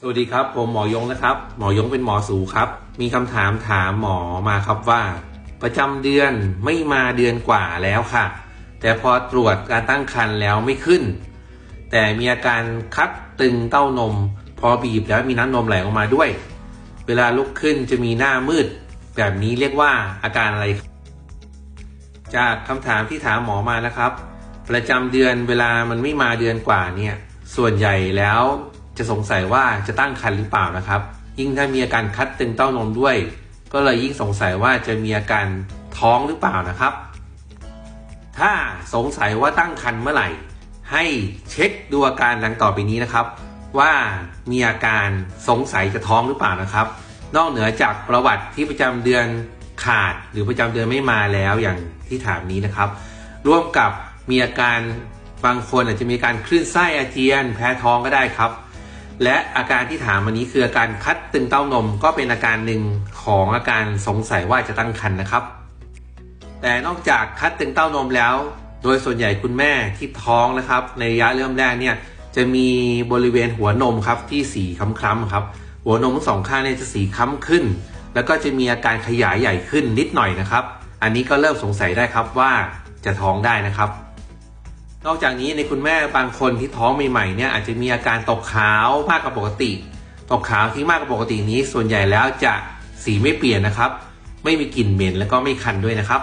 สวัสดีครับ ผมหมอยงนะครับ หมอยงเป็นหมอสูครับ มีคำถามถามหมอมาครับว่า ประจำเดือนไม่มาเดือนกว่าแล้วค่ะ แต่พอตรวจการตั้งครรภ์แล้วไม่ขึ้น แต่มีอาการคัดตึงเต้านม พอบีบแล้วมีน้ำนมไหลออกมาด้วย เวลาลุกขึ้นจะมีหน้ามืด แบบนี้เรียกว่าอาการอะไร จากคำถามที่ถามหมอมานะครับ ประจำเดือนเวลามันไม่มาเดือนกว่าเนี่ยส่วนใหญ่แล้ว จะสงสัยว่าจะตั้งครรภ์หรือเปล่านะครับ ยิ่งถ้ามีอาการคัดตึงเต้านมด้วย ก็เลยยิ่งสงสัยว่าจะมีอาการท้องหรือเปล่านะครับ ถ้าสงสัยว่าตั้งครรภ์เมื่อไหร่ ให้เช็คดูอาการดังต่อไปนี้นะครับ ว่ามีอาการสงสัยจะท้องหรือเปล่านะครับ นอกเหนือจากประวัติที่ประจำเดือนขาดหรือประจำเดือนไม่มาแล้วอย่างที่ถามนี้นะครับ ร่วมกับมีอาการบางคนอาจจะมีการคลื่นไส้อาเจียน แพ้ท้องก็ได้ครับ และอาการที่ถามวันนี้คืออาการคัดตึงเต้านมก็เป็นอาการหนึ่งของอาการสงสัยว่าจะตั้งครรภ์นะครับ แต่นอกจากคัดตึงเต้านมแล้ว โดยส่วนใหญ่คุณแม่ที่ท้องนะครับ ในระยะเริ่มแรกเนี่ยจะมีบริเวณหัวนมครับที่สีคล้ำๆครับ หัวนมทั้งสองข้างเนี่ยจะสีคล้ำขึ้น แล้วก็จะมีอาการขยายใหญ่ขึ้นนิดหน่อยนะครับ อันนี้ก็เริ่มสงสัยได้ครับว่าจะท้องได้นะครับ นอกจากนี้ในคุณแม่บางคนที่ท้องใหม่ๆเนี่ยอาจจะมีอาการตกขาวมากกว่าปกติ ตกขาวที่มากกว่าปกตินี้ ส่วนใหญ่แล้วจะสีไม่เปลี่ยนนะครับ ไม่มีกลิ่นเหม็นแล้วก็ไม่คันด้วยนะครับ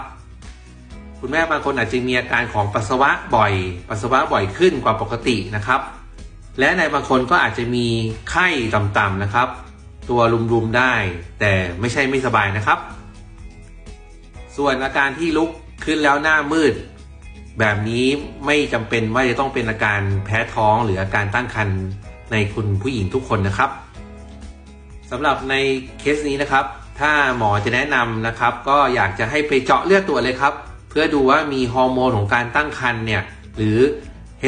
คุณแม่บางคนอาจจะมีอาการของปัสสาวะบ่อย ปัสสาวะบ่อยขึ้นกว่าปกตินะครับ และในบางคนก็อาจจะมีไข้ต่ำๆนะครับ ตัวรุมๆได้ แต่ไม่ใช่ไม่สบายนะครับ ส่วนอาการที่ลุกขึ้นแล้วหน้ามืด แบบนี้ไม่จำเป็นว่าจะต้องเป็นอาการแพ้ท้องหรืออาการตั้งครรภ์ในคุณผู้หญิงทุกคนนะครับสำหรับในเคสนี้นะครับ ถ้าหมอจะแนะนำนะครับ ก็อยากจะให้ไปเจาะเลือดตรวจเลยครับ เพื่อดูว่ามีฮอร์โมนของการตั้งครรภ์เนี่ยหรือ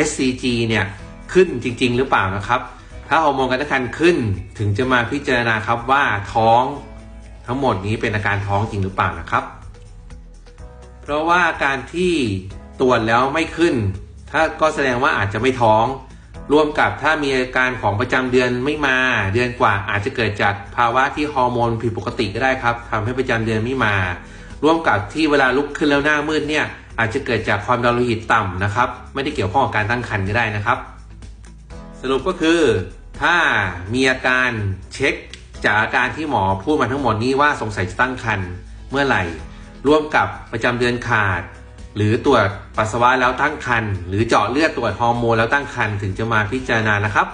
HCG เนี่ยขึ้นจริง ๆ หรือเปล่านะครับ ถ้าฮอร์โมนการตั้งครรภ์ขึ้นถึงจะมาพิจารณาครับว่าท้องทั้งหมดนี้เป็นอาการท้องจริงหรือเปล่านะครับ เพราะว่าการที่ ตรวจแล้วไม่ขึ้น ถ้าก็แสดงว่าอาจจะไม่ท้อง รวมกับถ้ามีอาการของประจำเดือนไม่มาเดือนกว่าอาจจะเกิดจากภาวะที่ฮอร์โมนผิดปกติก็ได้ครับทำให้ประจำเดือนไม่มา ร่วมกับที่เวลาลุกขึ้นแล้วหน้ามืดเนี่ยอาจจะเกิดจากความดันโลหิตต่ำนะครับ ไม่ได้เกี่ยวข้องกับการตั้งครรภ์ก็ได้นะครับ สรุปก็คือ ถ้ามีอาการเช็คจากอาการที่หมอพูดมาทั้งหมดนี้ว่าสงสัยจะตั้งครรภ์เมื่อไหร่ ร่วมกับประจำเดือนขาด หรือตรวจปัสสาวะแล้วตั้งครรภ์หรือเจาะเลือดตรวจฮอร์โมนแล้วตั้งครรภ์ถึงจะมาพิจารณานะครับ